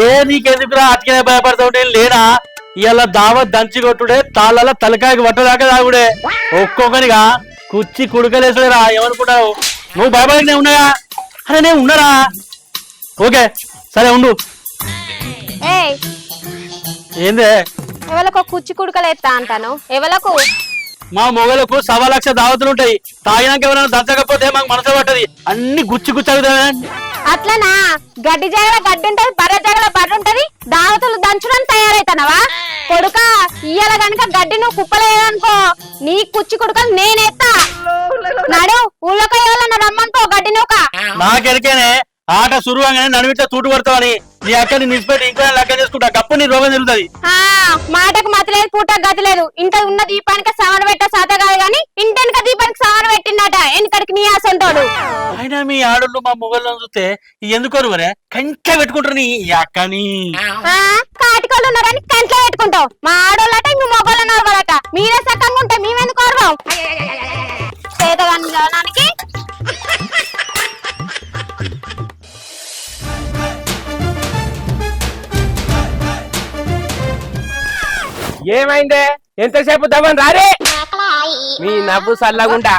ఏ నీకెందుకురా అతికినే భయపడతావు నేను లేనా ఇవాళ దావత్ దంచి కొట్టుడే తాళ్ళ తలకాయకి పట్టదాకా తాగుడే. ఒక్కొక్కరిగా కుచ్చి కుడుకలేసలేరా ఏమనుకుంటావు? నువ్వు భయపడి ఉన్నాయా? అరే నేను ఉన్నారా? ఓకే సరే ఉండు. ఏందే? ఎవలకు కుచ్చి కుడుకలేస్తా అంటాను? ఎవలకు? మా మొగలకు సవా లక్ష దావతులు ఉంటాయి తాగినాక ఎవరైనా దంచకపోతే మాకు మనసు పట్టది. అన్ని గుచ్చి గుచ్చి అట్లనా? గడ్డి జగల గడ్డి ఉంటది బర్ర జాగల బర్ర ఉంటది దావతులు దంచడం తయారైతానవా? కొడుక ఇయ్యాల గనుక గడ్డి నువ్వు కుప్పలేదనుకో నీ కుచ్చి కుడుకలు నేనేస్తా నడు ఊళ్ళోకి ఎవరన్నా రమ్మనుకో గడ్డి నూక. నాకెరికేనే ఆట సురువంగానే నడుమిట్లా తూటు పడతావని నీ అక్కని నిలిచిపెట్టి ఇంకో లెక్క చేసుకుంటా గప్పు నీ రోగం జరుగుతుంది ఆ మాటకు మతి లేదు పూట గతి లేదు. ఇంత ఉన్న దీపానికి సవన పెట్ట సాత కాదు గాని ఇంటెనక దీపానికి సవన పెట్టిండట ఎనకడికి నీ అసంటోడు అయినా మీ ఆడోళ్ళు మా మొగలను చూస్తే ఎందుకోరు మరే కంచె పెట్టుకుంటారు నీ అక్కని. ఆ కాటికోళ్ళు ఉన్నారని కంట్లో పెట్టుకుంటావు. మా ఆడోళ్ళట ఇంక మొగోళ్ళ ఏమైందే? ఎంతసేపు దవ్వని రారే? మీ నవ్వు సల్లగుండా.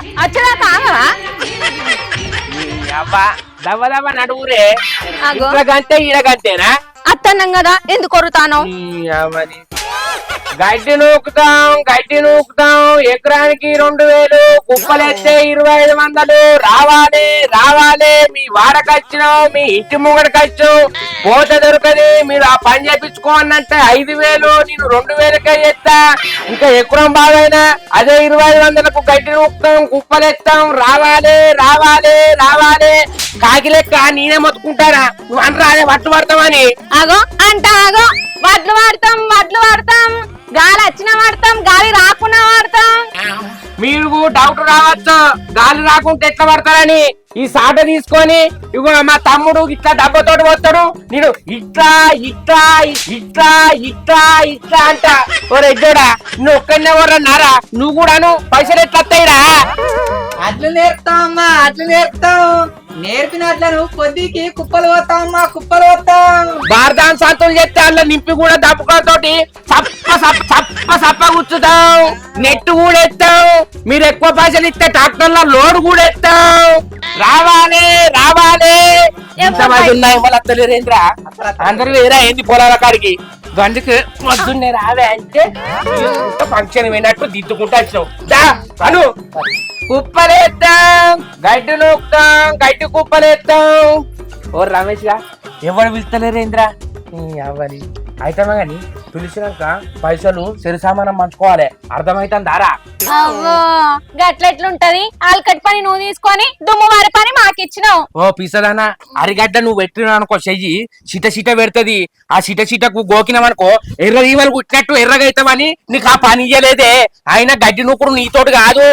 కావా దవ్వ దవ్వ నడువురే. గంటే ఈడ గంటేనా అత్తన్నం కదా ఎందుకు కొరుతాను. గడ్డి నూకుతాం గడ్డి నూకుతాం ఎకరానికి రెండు వేలు. కుప్పలెత్తే ఇరవై ఐదు వందలు. రావాలి రావాలి. మీ వాడకొచ్చినాం మీ ఇంటి ముంగడికి పోత దొరకది. మీరు ఆ పని చేపించుకోవాలంటే ఐదు వేలు నేను రెండు వేలకే చేస్తా. ఇంకా ఎకరం బాగైనా అదే ఇరవై ఐదు వందలకు గడ్డి నూకుతాం కుప్పలెత్తాం రావాలి రావాలి రావాలి. కాకి లెక్క నేనే మొత్తుకుంటారా నువ్వు అనరాదే పట్టు పడతామని ఆగో అంట ఆగో. వడ్లు వాడతాం వడ్లు వాడతాం. గాలి వచ్చినా వాడతాం గాలి రాకున్నా వాడతాం. మీరు డౌట్ రావచ్చు గాలి రాకుంటే ఎట్లా పడతారని ఈ సాట తీసుకొని ఇగో మా తమ్ముడు ఇట్లా డబ్బతోటి పోతాడు. నేను ఇట్లా ఇట్లా ఇట్లా ఇట్లా ఇట్లా అంట. ఓ రెడ్డోడా నువ్వు ఒక్కడనే నారా? నువ్వు కూడాను పైసలు ఎట్లా వస్తాయిరా? అట్లు నేర్పుతాం అమ్మా అట్లు నేర్పుతాం నేర్పిన అట్లను కొద్దికి కుప్పలు పోతామమ్మా కుప్పలు పోతాం బార్దాన్ సంతులు చెప్తే అందులో నింపి కూడా దప్పుకోతోటి చప్ప సప్ప చప్ప సప్ప కూర్చుతాం నెట్ కూడా ఎత్తాం మీరు ఎక్కువ పైసలు ఇస్తే ట్రాక్టర్లో లోడ్ కూడా ఎత్తాం రావాలి రావాలి. ఎంతమంది ఉన్నాయి మళ్ళీ అత్తలేరేంద్ర అందరూ వేరే ఏంది పొలాల కాడికి. అందుకు పొద్దున్నే రావే అంటే ఫంక్షన్ పోయినట్టు దిద్దుకుంటూ వచ్చినావు. దా అను. కుప్పలేస్తాం గడ్డి నూకుతాం గడ్డి కుప్పలేస్తాం ఓ రమేష్గా ఎవరు పిలుస్తలేరేంద్ర అవ్వాలి అయితే కానీ పిలిచినాక పైసలు సరి సామానం పంచుకోవాలి. అర్థమైతాం దారా? అవ్వో గట్ల ఎట్లుంటది ఆల్కట్ పని నువ్వు తీసుకొని దుమ్ము వారి పని మాకిచ్చినావు. ఓ పిసదానా అరిగడ్డ నువ్వు పెట్టినా అనుకో చెయ్యి. సిట సిట పెడుతుంది. ఆ సిట సిటకు గోకినామనుకో ఎర్ర ఈవలు కుట్టినట్టు ఎర్రగా అవుతామని నీకు ఆ పని ఇయ్యలేదే. అయినా గడ్డి నూకుడు నీతోటి కాదు.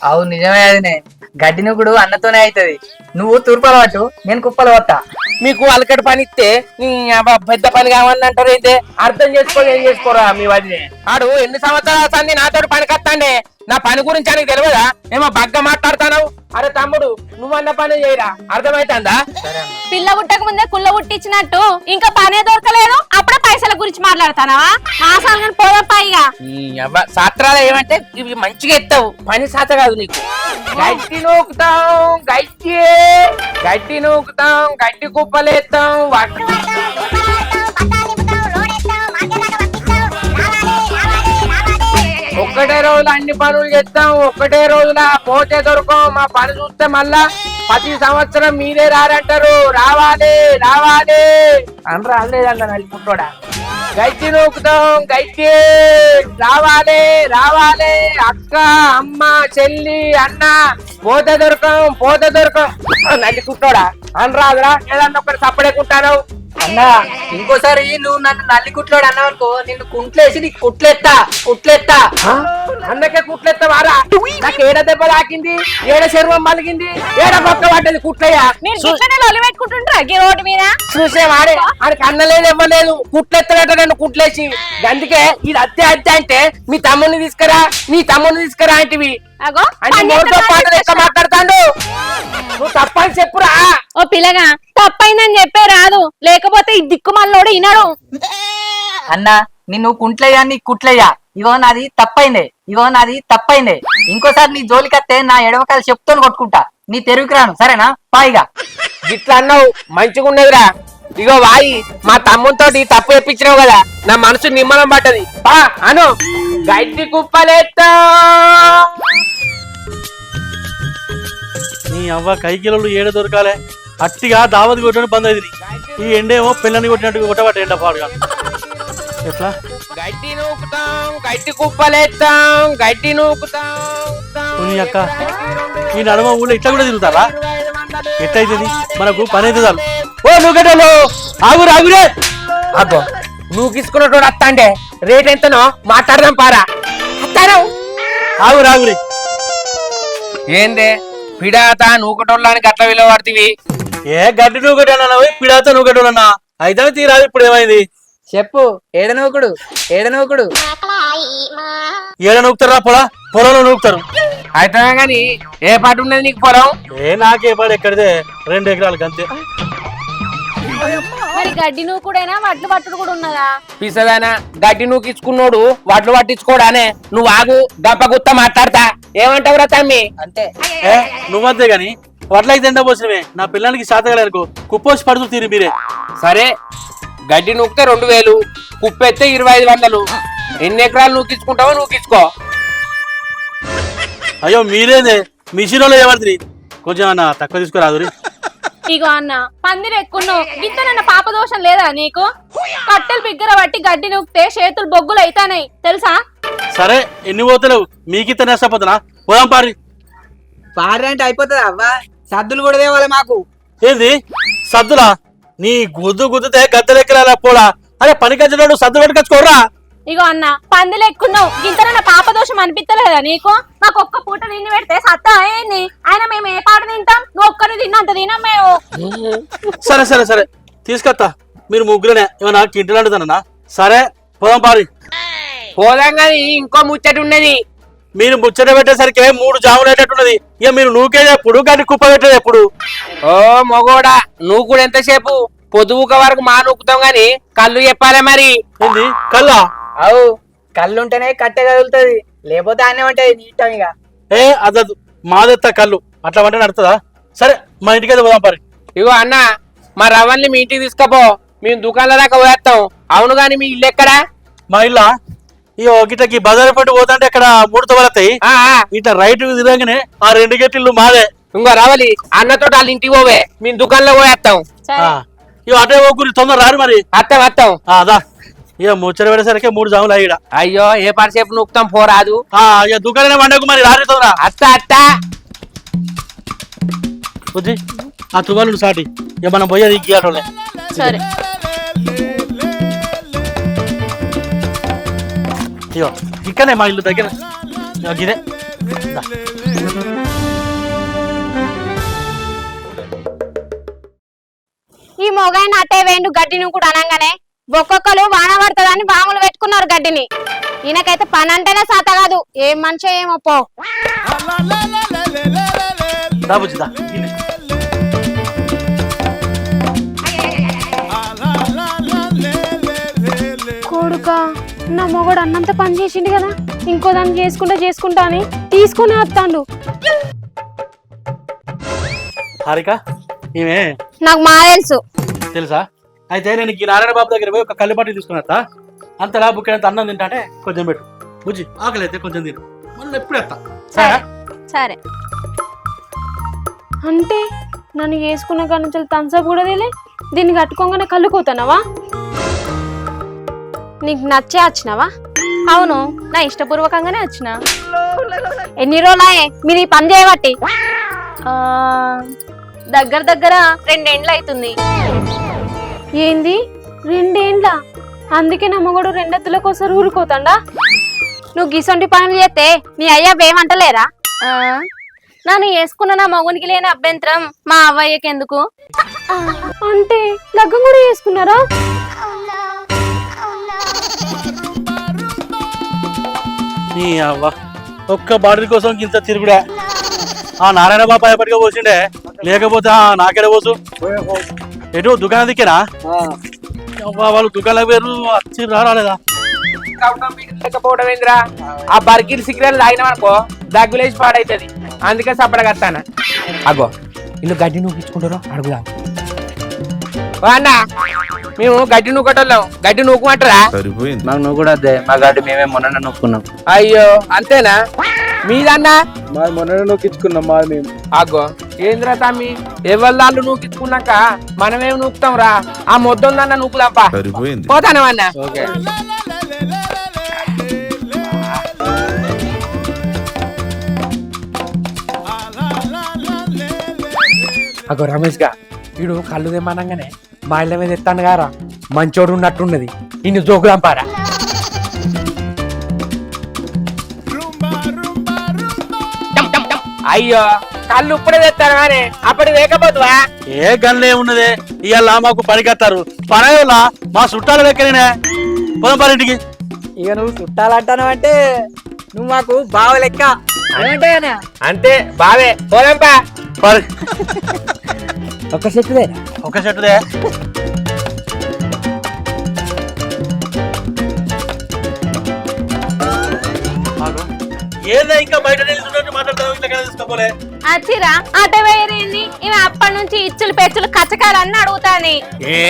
అవు నిజమే అదినే. గడ్డి నువ్వుడు అన్నతోనే అవుతుంది నువ్వు తూర్పలు పట్టు నేను కుప్పలు పట్టా మీకు అలకటి పని ఇస్తే నీ అబ్బా పెద్ద పని కావాలని అంటారు అయితే అర్థం చేసుకో ఏం చేసుకోరా మీ వదిలే ఆడు ఎన్ని సంవత్సరాలు సంది నాతో పని కత్తాండే నా పని గురించి ఆయనకు తెలియదా? ఏమో బగ్గ మాట్లాడుతావు అరే తమ్ముడు నువ్వన్న పని చేయరా? అర్థమైతుందా? పిల్ల పుట్టక ముందే కుల్ల పుట్టించినట్టు ఇంకా పనే దొరకలేదు? అప్పుడే పైసల గురించి మాట్లాడతానవా? ఆసాలు పోదా పైగా సాత్రాలు ఏమంటే ఇవి మంచిగా ఎత్తావు. పని సాత కాదు నీకు. గడ్డి నూకుతాం గడ్డి గడ్డి నూకుతాం గడ్డి కుప్పలేస్తాం వాటి ఒక్కటే రోజులు అన్ని పనులు చేస్తాం ఒక్కటే రోజుల పోతే దొరకం మా పని చూస్తే మళ్ళా ప్రతి సంవత్సరం మీరే రారంటారు. రావాలి రావాలి అని రాలేదన్న నలుపుంటోడా గైతి నూకుతాం గైతి రావాలి రావాలి. అక్క అమ్మ చెల్లి అన్న పోతే దొరకం పోతే దొరకం. నల్లికుంటోడా అని రాదురా. ఏదన్నా ఒకటి సపడేకుంటాను అన్నా ఇంకోసారి నువ్వు నన్ను నల్లి కుట్లోడు అన్నావు అనుకో నిన్ను కుంట్లేసి నీకు కుట్లెత్తా కుట్లెత్తా. అందుకే కుట్లెత్తవారా నాకు ఏడ దెబ్బ తాకింది ఏడ శర్మం మలిగింది ఏడ పక్క పడ్డది కుట్లయ్యా చూసే వాడే ఆడికి అన్నలేదు ఇవ్వలేదు. కుట్లెత్తనట్టు నన్ను కుట్లేసి. అందుకే ఇది అత్తే అత్తే అంటే మీ తమ్ముని తీసుకురా మీ తమ్ముని తీసుకురా అంటివి. మాట్లాడతాడు. నువ్వు తప్పని చెప్పురా. ఓ పిల్లగా తప్పైందని చెప్పే రాదు. లేకపోతే ఈ దిక్కుమల్లోడు వినడు అన్న నిన్ను కుంట్లయ్యా నీ కుట్లయ్యా. ఇగో నాది తప్పైందే. ఇగో నాది తప్పైందే. ఇంకోసారి నీ జోలికత్తే నా ఎడవకాయలు చెప్తాను కొట్టుకుంటా. నీ తెరువుకి రాను. సరేనా? పాయిగా గిట్లా అన్నావు మంచిగా ఉన్నదిరా ఇగో వాయి మా తమ్మునితోటి తప్పు చెప్పించినావు కదా నా మనసు నిమ్మలం పడ్డది. పా అను. గడ్డి కుప్పలేస్తా నీ అవ్వ కైకిలలు ఏడ దొరకాలే? అట్టిగా దావత్ కొట్టడం బంద్ అయింది ఈ ఎండేమో పిల్లని కొట్టినట్టు కొట్టబట్ట ఎండ పాడుగా. ఎట్లా? గడ్డి నూకుతాం గడ్డి కుప్పలేస్తాం గడ్డి నూకుతాం అక్క ఈ నడమ ఊళ్ళో ఇట్లా కూడా తిరుగుతారా? ఎట్లయితుంది? మనకు పని అయితే చాలు. ఓ నువ్వు ఆగురు ఆగురే. అబ్బో నువ్వు తీసుకున్నట్టు అత్తాండే రేట్ ఎంతనో మాట్లాడదాం పారా. అత్తాను. ఆగురు ఆగురి. ఏందే? పిడాత నూకటోళ్ళానికి అట్లా విలువడుతుంది ఏ గడ్డి నువ్వు కట్టానా పిడాత నువ్వు కట్టాలన్నా అయితే తీరాదు ఇప్పుడు ఏమైంది? చెప్పు ఏడనూకుడు ఏడనూకుడు ఏడ నూకుతారా పొలా? పొలంలో నూకుతారు. అయితే గాని ఏ పాట ఉన్నది నీకు పొలం? ఏ నాకే పడి ఎక్కడిదే? రెండు ఎకరాలకు అంతే. మరి గడ్డి నువ్వు కూడా వడ్లు పట్టుడు కూడా ఉన్నదా? పిసదానా గడ్డి నూకించుకున్నోడు వడ్లు పట్టించుకోడానే. నువ్వు ఆగు గప్ప గుత్త మాట్లాడతా. ఏమంటావురా తమ్మి? అంతే. నువ్వంతే గాని వడ్లకి తిండ పోసినవే. నా పిల్లానికి శాతగలనుకో కుప్పోసి పడుతూ తీరు మీరే. సరే గడ్డి నూకితే రెండు వేలు కుప్పెత్తే ఇరవై ఐదు వందలు. ఎన్ని ఎకరాలు నూకించుకుంటావో నూకించుకో అయ్యో మీరేదే? మిషన్ వాళ్ళు ఏమడుతుంది కొంచెం అన్న తక్కువ తీసుకురాదు ఇగో అన్న పందిరి ఎక్కున్నావు. ఇంత నన్న పాప దోషం లేదా నీకు? కట్టెలు బిగ్గర పట్టి గడ్డి నూకితే చేతులు బొగ్గులు అయితానాయి తెలుసా? సరే ఎన్ని పోతలేవు? మీకింత నేస్తపోతున్నా పోదాం పారి. పారి అంటే అయిపోతుంది అవ్వా. సద్దులు కూడా తేవాలి మాకు. ఏంది? సద్దులా? నీ గుద్దు గుద్దుతే గద్దెలెక్కరా పోలా? అరే పని కచ్చినాడు సద్దు పెట్టుకొచ్చుకోర్రా. ఇగో అన్న పందిలు ఎక్కున్నావు. ఇంత నన్న పాప దోషం అనిపిస్తలేదా నీకు? మాకు ఒక్క పూట తిండి పెడితే సత్తా ఏంది? ఆయన మేము ఏ పాట తింటాం? నువ్వు ఒక్కరు తిన్నంత తినం మేము. సరే సరే సరే. తీసుకొస్తా మీరు ముగ్గురనే. ఏమన్నా కింటలు అంటున్నా సరే పోదాం పారి. పోదాం కానీ ఇంకో ముచ్చట ఉన్నది. మీరు ముచ్చట పెట్టేసరికి మూడు జాములు అయ్యేటట్టున్నది. ఇక మీరు నూకేది ఎప్పుడు? కానీ కుప్ప పెట్టేది ఎప్పుడు? ఓ మగోడా నువ్వు కూడా ఎంతసేపు పొదువుక వరకు మా నూకుతాం గాని కళ్ళు చెప్పాలే మరి. ఏంది? కల్లా అవు కళ్ళు ఉంటేనే కట్టె కదులుతుంది. లేకపోతే అన్నీ ఉంటాయి నీటం ఇక. ఏ అదదు మాదెత్త కళ్ళు. అట్లా వంట నడుతుందా? సరే మా ఇంటికి అయితే పోదాం పారి. ఇగో అన్న మా రవల్ని మీ ఇంటికి తీసుకపో. మేము దుకాణాల దాకా పోయేస్తాం అవును గాని మీ ఇల్లు ఎక్కడా? మా ఇల్లా? ఈ గిట్టకి బజార్ పట్టు పోతుంటే ఇక్కడ మూడు తొలతాయి ఆ, ఆ, ఇట్లా రైట్ తిరగగానే ఆ రెండు గట్టిల్లు మాదే ఇంకో రవలి అన్నతో వాళ్ళ ఇంటికి పోవే. మేము దుకాణంలో పోయేస్తాం సరే ఆ, ఇక అటే ఓకురి తొందర రారు మరి. అత్తం అత్తం. అదా ఇక ముచ్చట పెట్టేసరికి మూడు జాములు అయ్యాడ. అయ్యో ఏ పరిసేపు నూకుతాం పోరాదు ఇక దుకాణం వండకు మరి రారు తొందర అత్త అత్త. బుద్ధి ఆ తువాలు సాటి. ఇక మనం పోయేది గీయాటోలే సరే. ఇగో ఇక్కడనే మా ఇల్లు దగ్గర. ఇగో గిదే. దా. ఈ మొగాయన అట్టే వేండు గడ్డిని కూడా అనగానే. ఒక్కొక్కరు వాన పడుతుందని బాములు పెట్టుకున్నారు గడ్డిని. ఈయనకైతే పని అంటేనే సాత కాదు. ఏం మనిషి ఏమో పో. కొడుక నా మొగడు అన్నంత పని చేసిండు కదా. ఇంకో దాన్ని చేసుకుంటా చేసుకుంటా అని తీసుకుని వస్తాడు. హారిక నాకు మా తెలుసు. తెలుసా? అయితే నేను ఈ నారాయణ బాబు దగ్గర పోయి ఒక కల్లిపాటి తీసుకున్నా అంతలా బుక్కినంత అన్నం తింటాంటే కొంచెం పెట్టు. బుజ్జి ఆకలి అయితే కొంచెం తిను. మళ్ళీ ఎప్పుడు ఎత్తా సరే సరే. అంటే నన్ను వేసుకున్న కాడ నుంచి థమ్స్అప్ కూడా తెలియ దీన్ని కట్టుకోగానే కళ్ళుకోతానవా నీకు నచ్చే వచ్చినావా? అవును నా ఇష్టపూర్వకంగానే వచ్చిన. ఎన్ని రోజులాయే మీరు ఈ పని చేయబట్టి. దగ్గర దగ్గర రెండేండ్లు అవుతుంది. ఏంది? రెండేండ్ల? అందుకే నమ్మగడు రెండెత్తులకు ఒకసారి ఊరుకోతాడా? నువ్వు గిసొంటి పనులు చేస్తే నీ అయ్యా ఏమంటలేరా ఆ, నన్ను వేసుకున్న నా మగునికి లేని అభ్యంతరం మా అవ్వయ్యకి ఎందుకు అంటే లగ్గం కూడా చేసుకున్నారా? నీ అవ్వ ఒక్క బాటిల్ కోసం ఇంత తిరుగుడా? ఆ నారాయణ బాబా ఎప్పటికే పోసిండే లేకపోతే నాకెడ పోసు? ఎటు దుకాణం దిక్కేనా? వాళ్ళు దుకాణం పేరు వచ్చి రాలేదా కావడం మీకు లేకపోవడం ఏందిరా ఆ బర్గిల్ సిగరెట్ తాగినామనుకో దగ్గులేసి పాడైతుంది. అందుకే సపడగత్తాను అగో ఇల్లు గడ్డి నూకించుకుంటారు అడుగుదాం. అన్న మేము గడ్డి నూకటోళ్ళం. గడ్డి నూకమంటారా? సరిపోయింది. మాకు నువ్వు కూడా అదే మా గాడి మేమే మొన్న నొక్కున్నాం. అయ్యో అంతేనా? మీదన్నా? మాది మొన్న నొక్కించుకున్నాం మాది మేము. అగో ఏంద్రా తమ్మి? ఎవరిదాళ్ళు నూకించుకున్నాక మనమేం నూకుతాం రా ఆ మొద్దుందన్న నూకుదాంపా. సరిపోయింది. పోతాను అన్న. ఓకే. అగో రమేష్గా వీడు కళ్ళు తెమ్మనంగానే మా ఇళ్ళ మీద ఎత్తాను గారా. మంచోడు ఉన్నట్టున్నది. ఇన్ని జోకుదాంపారా అయ్యో. కళ్ళు ఇప్పుడే తెస్తాను కానీ అప్పటి లేకపోతువా? ఏ గన్లే ఉన్నదే? ఇవాళ మాకు పనికెత్తారు పని మా చుట్టాలు లెక్కనే పొలం పనింటికి ఇక నువ్వు చుట్టాలంటాను అంటే నువ్వు మాకు బావ లెక్క. ఏమంటాయనా అంతే బావే. పరి ఒక చెట్టుదే ఒక చెట్టుదే ఆగు. ఏదో ఇంకా బయట నిల్చున్నట్టు మాట్లాడతావు ఇట్లా కదా తీసుకోపోలే అచ్చిరా అట వేరేంది ఇవి అప్పటి నుంచి ఇచ్చులు పెచ్చులు కచ్చకాలన్నీ అడుగుతాని. ఏ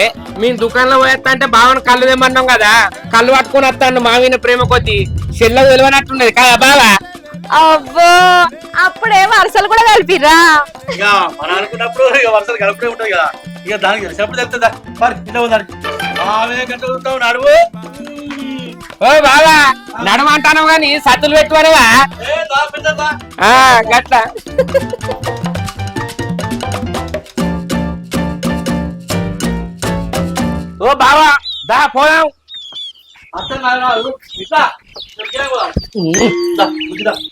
మీ దుకాణంలో పోయేస్తా అంటే బావని కళ్ళు తెమ్మన్నాం కదా. కళ్ళు పట్టుకుని వస్తాను మావిన ప్రేమ కొద్ది. చెల్లకు తెలియనట్టున్నది కదా బావా. అవ్వో అప్పుడే వరుసలు కూడా కలిపిరా ఇక మన అనుకున్నప్పుడు ఇక వరుసలు కలుపుతూ ఉంటుంది కదా. ఇక దానికి తెలిసినప్పుడు తెలుస్తుందా? మరి ఇట్లా ఉందండి ఆమె గంట ఉంటావు నడువు. ఓ బావా నడమంటాను గాని సత్తులు పెట్టుకోనవా? గట్ల. ఓ బావా దా పోదాం.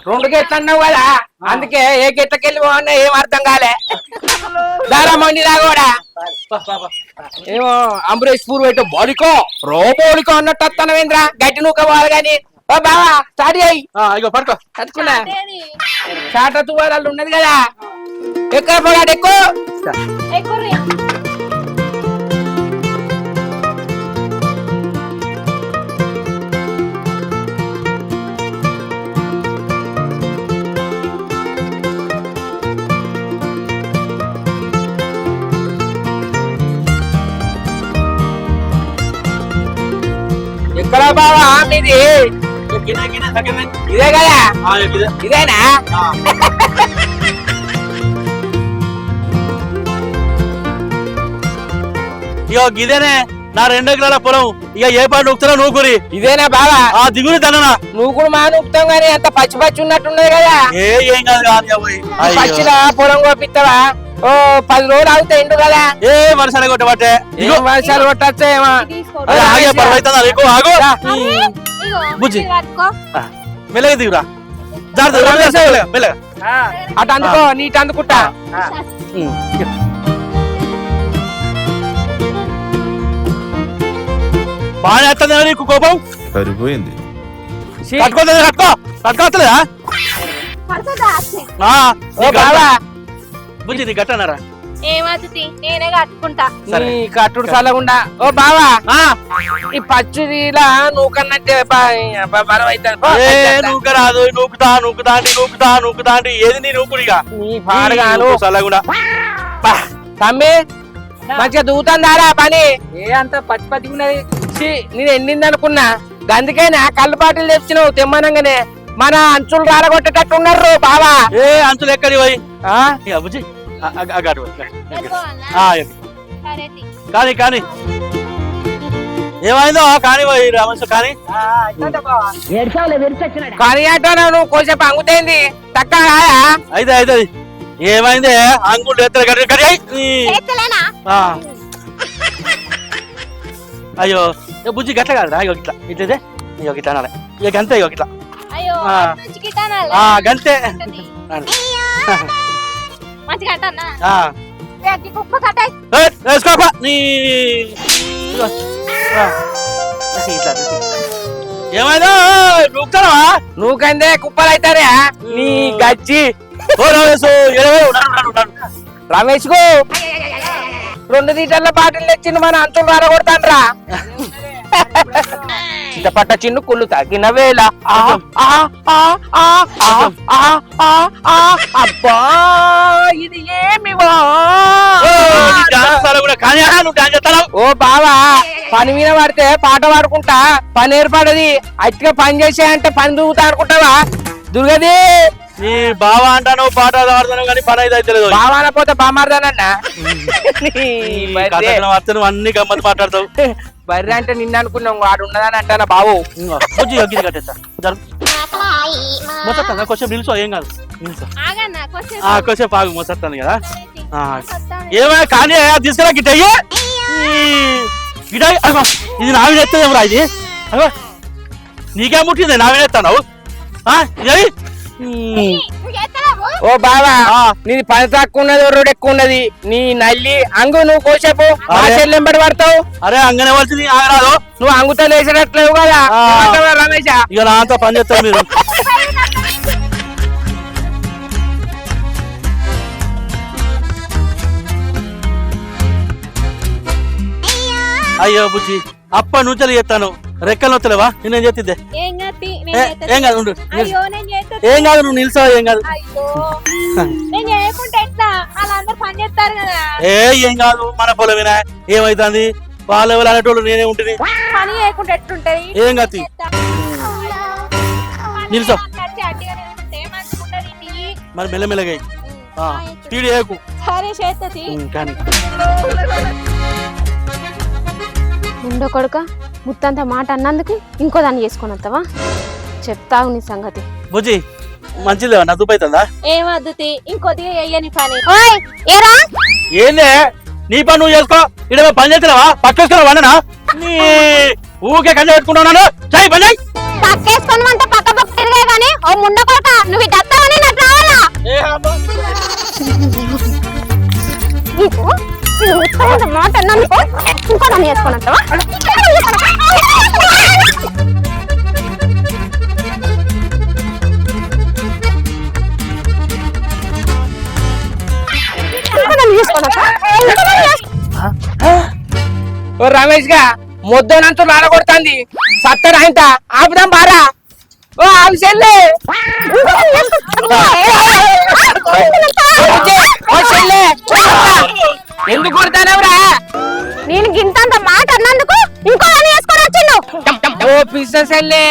రెండు గేట్లు అన్నావు కదా అందుకే ఏ గేట్లకెళ్ళి పోవన్నా ఏం అర్థం కాలే. దారా మండి బా. ఏమో అంబరీష్ పూర్ పెట్టు బోలికో రోబోలికో అన్నట్టు వస్తానవేంద్రా గట్టి నూక పోవాలి గాని ఓ బావా స్టార్ట్ ఇగో పడుకో. తువారాలు ఉన్నది కదా. ఎక్కడ పోరాడు ఎక్కువ? ఎక్కడ బావా మీది. ఇదే కదా? ఆ, ఇదే. ఇదేనా? ఇగో గిదేనే నా రెండు ఎకరాల పొలం ఇక ఏ పాటు నొక్కుతారో నూకురి ఇదేనా బావా? ఆ దిగులు తననా నువ్వు కూడా మా నూపుతాం గానీ అంత పచ్చి పచ్చి ఉన్నట్టున్నది కదా. ఏ ఏం కాదు పొలం కోపిస్తావా ఓ పది రోజులు ఆగుతాయి ఎండు కదా ఏ వర్షాలు కొట్టబట్టే. ఏం వర్షాలు కొట్టచ్చేమో ఆగే పర్వైతుందా నీకు ఆగు. ఇగో బుజ్జి. మెల్లగా దిగురా. మెల్లగా. అటు అందుకో నీటి అందుకుంటా. బాగానే వస్తుందా నీకు కోపం? సరిపోయింది. కట్టుకోలేదు కట్టుకో కట్టుకోవట్లేదా. బుజ్జి నీ గట్టనారా? ఏమవుతుంది? నేనే కట్టుకుంటా. సరే. నీ కట్టుడు చల్లకుండా ఓ బావా ఈ పచ్చిదిలా నూకన్నట్టే బరవైతాను ఏ నూక రాదు నూకుతా నూకుతా అంటే నూకుతా నూకుతా అంటే ఏది నీ నూకుడిగా నీ పాడుగాను చల్లకుండా తమ్మి మంచిగా దూతందారా పని? ఏ అంత పచ్చి పచ్చి ఉన్నది? ఛీ, నేను ఎండింది అనుకున్నా అందుకైనా కళ్ళు బాటిల్ తెచ్చినావు తెమ్మనంగానే. మన అంచులు రాలగొట్టేటట్టు ఉన్నారు బావా. ఏ అంచులు ఎక్కడి పోయి? ఆ? బుజ్జి అటు కానీ కానీ. ఏమైందో? కానీ కాని. కానీ కానీ నువ్వు కొంచెం అంగుతైంది తక్కువ అయితే అయితే ఏమైంది? అంగుడు ఎత్తలు అయ్యో. బుజ్జి గట్ల కాదురా. అయ్యో ఇట్లా ఇట్లదే? అయ్యో గిట్లా అనాలి. ఇక అంతే ఇక ఇట్లా గంతే. మంచిగా కుప్పలు అయితారే నీ గచ్చి రమేష్ రమేష్కు రెండు లీటర్ల పాటలు తెచ్చింది మన అంతులు రారగొడతాను రా చింతపట్ట చిన్ను కుళ్ళు తగిన వేళ అబ్బా ఇది ఏమివా ఓ బావా పని మీద పడితే పాట పాడుకుంటా పని ఏర్పడది. అట్టిగా పని చేసే అంటే పని దూగుతా అనుకుంటావా? దుర్గది నీ బావ అంటాను పాట పాడతాను కానీ పని అయితే తెలియదు బావాన పోతే బామారదానన్నా అన్ని గమ్మత్ మాట్లాడతావు. బర్రె అంటే నిన్న అనుకున్నాం వాడు ఉన్నదని అంటానా బావు బుజ్జి అగ్గిది కట్టేస్తా. మొత్తం కొంచెం నిలుసో ఏం కాదు. కొంచెం ఆ కొంచెం ఆగు మొత్తాను కదా. ఏమైనా కానీ తీసుకురా గిట్ట అయ్యే. గిట అగో ఇది నావి ఎత్తదేమరా ఇది? అగో నీకేం ముట్టింది నావి ఎత్తావు ఇది? ఓ బావా ఆ. నీది పని తక్కువ ఉన్నది రోడ్ ఎక్కువ ఉన్నది నీ నల్లి అంగు నువ్వు కోసేపు ఆ. చెల్లెంబడి పడతావు. అరే అంగనే వచ్చింది ఆగరాదు. నువ్వు అంగుతా లేచినట్లేవు కదా. రమేష? ఇక నా అంతా పని చేస్తారు మీరు. అయ్యో. బుజ్జి అప్పటి నుంచి చేస్తాను. రెక్కలు వస్తలేవా నేనేం చేతిద్దే ఏం కాదు ఉండు. అయ్యో నేను చేస్తా ఏం కాదు నువ్వు నిల్చోవు ఏం కాదు. అయ్యో నేను చేయకుంటే ఎట్లా? వాళ్ళందరూ పని చేస్తారు కదా. ఏ ఏం కాదు మన పొలమేనా ఏమైతుంది? వాళ్ళ ఎవరు అనేటోళ్ళు నేనే ఉంటుంది పని చేయకుంటే ఎట్లుంటది? ఏం కాదు. నిల్చో. మరి మెల్లమెల్లగా స్పీడ్ చేయకు. సరే చేస్తుంది కానీ. కొడుక ముత్తంత మాట అన్నందుకు ఇంకో దాన్ని చేసుకొని వస్తావా? చెప్తావు నీ సంగతి. బుజ్జి మంచిదేవా నా దుబ్బైతుందా ఏం వద్దుతి ఇంకొద్దిగా చెయ్యని పని. ఓయ్ ఏరా? ఏందే? నీ పని నువ్వు చేసుకో. ఇక్కడ పని చేస్తున్నావా? పక్కేసుకున్నావా అన్ననా నీ ఊకే కంచె పెట్టుకుంటున్నాను చాయ్ పని చేయి. పక్కేసుకొని అంటే పక్క పక్క తిరిగే గానీ ఓ ముండ కొడుక నువ్వు ఇటు వస్తావని నాకు రావాలా? మాట అన్నందుకు ఇంకో దాన్ని చేసుకొని ఓ రమేష్గా ముద్దనంతా రాలగొడుతుంది సత్తరు ఆయన ఆపుదాం బారా. ఓ ఆవి చెల్లె. ఎందుకు కొడతానవరా? నేను గింతంత మాట అన్నందుకు ఇంకో చేసుకొని వచ్చిండు. ఓ పిస్స చెల్లె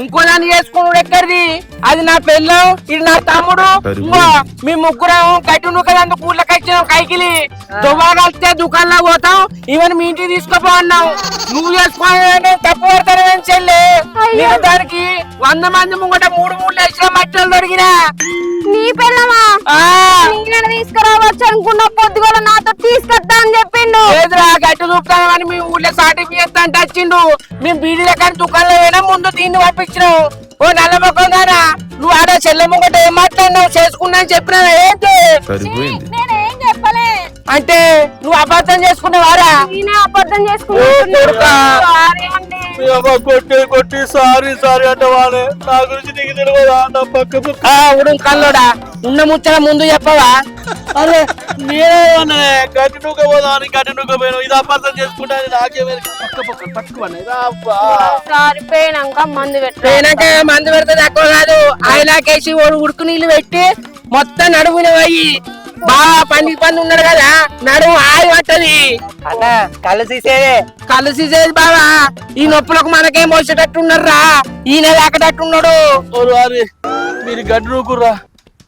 ఇంకో దాన్ని చేసుకున్నాడు ఎక్కడిది? అది నా పెళ్ళం ఇది నా తమ్ముడు. మీ ముగ్గురం కట్టి నుక్కదందుకు ఊళ్ళకి వచ్చినాం కైకిలి. దువ్వా కలిస్తే దుకాణంలో పోతాం ఈవెన్ మీ ఇంటికి తీసుకోపో అన్నావు నువ్వు చేసుకోవాలంటే తప్పు పడతానని చెల్లె. నేను దానికి వంద మంది ముంగట మూడు మూడు లక్షల మట్టలు దొరికినా. నీ పిల్లమా నేను తీసుకురావచ్చు అనుకున్న పొద్దుగల నాతో తీసుకొద్దా అని చెప్పిండు. లేదురా గట్టి చూపుతామని మీ ఊళ్ళో సర్టిఫికేట్ అంటే వచ్చిండు. మేము బీడీల కానీ దుకాణంలో పోయినా ముందు దీన్ని పంపించినావు. ఓ నల్ల మొక్కం దానా నువ్వు ఆడ చెల్లె ముంగట ఏం మాట్లాడినావు? చేసుకున్నా అని చెప్పినా ఏంటి? సరిపోయింది. నేనేం చెప్పలే. అంటే నువ్వు అబద్ధం చేసుకున్నావారా నేనే అబద్ధం. అమ్మ కొట్టి కొట్టి సారీ సారీ అంటే వాళ్ళే నా గురించి నీకు తెలియదా? నా పక్క పక్క ఆ ఉడు కల్లోడా? ఉన్న ముచ్చట ముందు చెప్పవా? అరే నేనే గట్టి నూక పోదా అని గట్టి నూక పోయాను ఇది అపార్థం చేసుకుంటా నాకేమే పక్క పక్క మందు మందు పెడితే తక్కువ కాదు. ఆయనకేసి ఉడుకు నీళ్ళు పెట్టి మొత్తం నడుముని పోయి బాగా పంది పంది ఉన్నాడు కదా నడుము ఆయి పట్టది. అన్న కళ్ళు తీసేదే బావా ఈ నొప్పులకు మనకేం వచ్చేటట్టు ఉన్నారా ఈయన లేకటట్టు ఉన్నాడు వారి మీరు గడ్డి నూకుర్రా.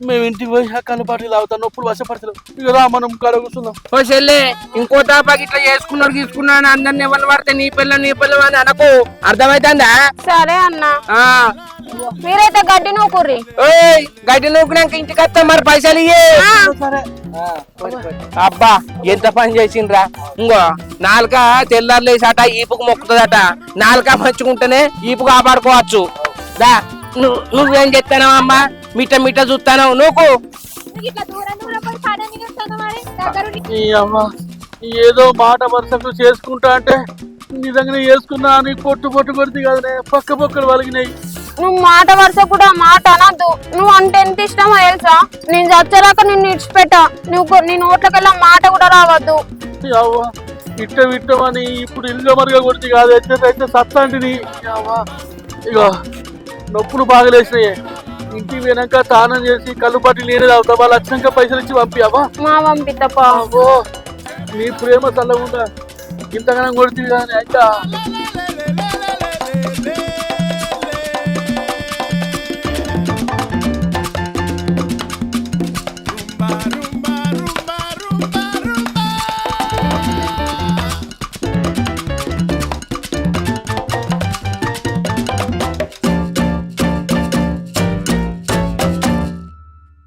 మేము ఇంటికి పోయి కళ్ళు పాటలు తాగుతాం నొప్పులు వశపడతాం ఇక రా మనం కాడ కూర్చుందాం. ఓ చెల్లె ఇంకో తాపాకి ఇట్లా చేసుకున్నాడు తీసుకున్నాడు అందరిని ఎవరు పడితే నీ పిల్ల నీ పిల్ల అని అనకు. అర్థమైతుందా? సరే అన్న. ఆ. మీరైతే గడ్డి నూకుర్రి. ఓయ్ గడ్డి నూకినాక ఇంటికి వస్తా మరి పైసలు ఇయ్యే. అబ్బా ఎంత పని చేసిండ్రా? ఇంకో నాలుక తెల్లారులేసాట ఈపుకు మొక్కుతుందట. నాలుక మంచుకుంటేనే ఈపు కాపాడుకోవచ్చు. దా నువ్వు నువ్వేం చెప్తానో అమ్మా మిట్ట మిట్ట చూస్తాను అమ్మ ఏదో మాట వరుసకు చేసుకుంటా అంటే నిజంగానే చేసుకున్నా అని పొట్టు పొట్టు కొడితే కదనే పక్క పక్కలు వలిగినాయి. నువ్వు మాట వరుస కూడా మాట అనద్దు. నువ్వు అంటే ఎంత ఇష్టమో తెలుసా? నేను చచ్చేదాకా నిన్ను ఇడిచిపెట్టా నువ్వు నీ నోట్లకెళ్ళా మాట కూడా రావద్దు. అవ్వ ఇట్ట విట్టమని ఇప్పుడు ఇల్లు మరుగా కొడితే కాదు అయితే సత్తాంటిది ఈ అవ్వ ఇగో నొప్పులు ఇంటికి పోయినాక స్నానం చేసి కళ్ళు పట్టి నేనే తాగుతా. వాళ్ళు వచ్చినాక పైసలు ఇచ్చి పంపి అవ్వ మా పంపితప్ప నీ ప్రేమ చల్లకుండా ఇంతగానం కొడుతుంది కానీ అయితే?